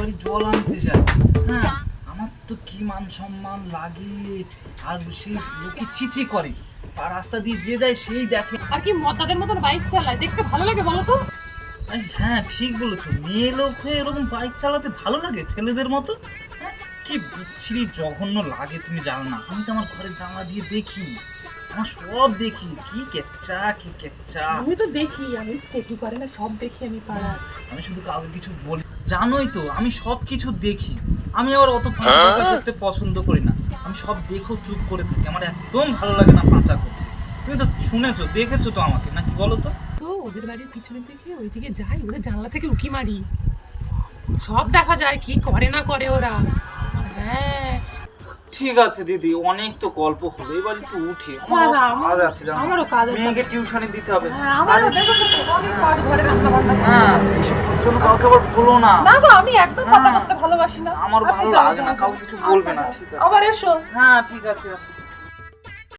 বাড়ি জল আনতে যায়। হ্যাঁ আমার তো কি মান সম্মান লাগে? আর সেই লোকে ছিচি করে। আর রাস্তা দিয়ে যে যায় সেই দেখে। আর কি মতাদের মতন বাইক চালায়? দেখতে ভালো লাগে বলো তো? হ্যাঁ ঠিক বলেছ। মেয়ে লোক হয়ে এরকম বাইক চালাতে ভালো লাগে ছেলেদের মতো? হ্যাঁ, কি বিচ্ছিরি জঘন্য লাগে তুমি জানো না। আমি তো আমার ঘরের জানলা দিয়ে দেখি। আমার সব দেখি। কি কেচ্চা কি কেচ্চা। আমি তো দেখি আমি টেটু করে না সব দেখি আমি পাড়া আমি শুধু কাউকে কিছু বলি। জানোই তো আমি সব কিছু দেখি। আমি আবার অত পাঁচা করতে পছন্দ করি না। আমি সব দেখেও চুপ করে থাকি। আমার একদম ভালো লাগে না পাঁচা করতে। তুমি তো শুনেছো দেখেছ তো আমাকে নাকি বলো তো? তো ওদের বাড়ির পিছনের দিকে ওইদিকে যাই ওদের জানলা থেকে উকি মারি। সব দেখা যায় কি করে না করে ওরা। হ্যাঁ। ঠিক আছে দিদি। অনেক তো গল্প হলো। এবার একটু উঠি। হ্যাঁ, হ্যাঁ, আছে আমারও কাজ আছে। মেয়েকে টিউশনে দিতে হবে। হ্যাঁ। হ্যাঁ। এসব জন্য কাউকে আবার বলো না। না গো আমি একদম কথা বলতে ভালোবাসি না। আমার আচ্ছা, ভালো লাগে না কাউ কাউকে কিছু বলবে না আচ্ছা, ঠিক আছে। আবার এসো। হ্যাঁ ঠিক আছে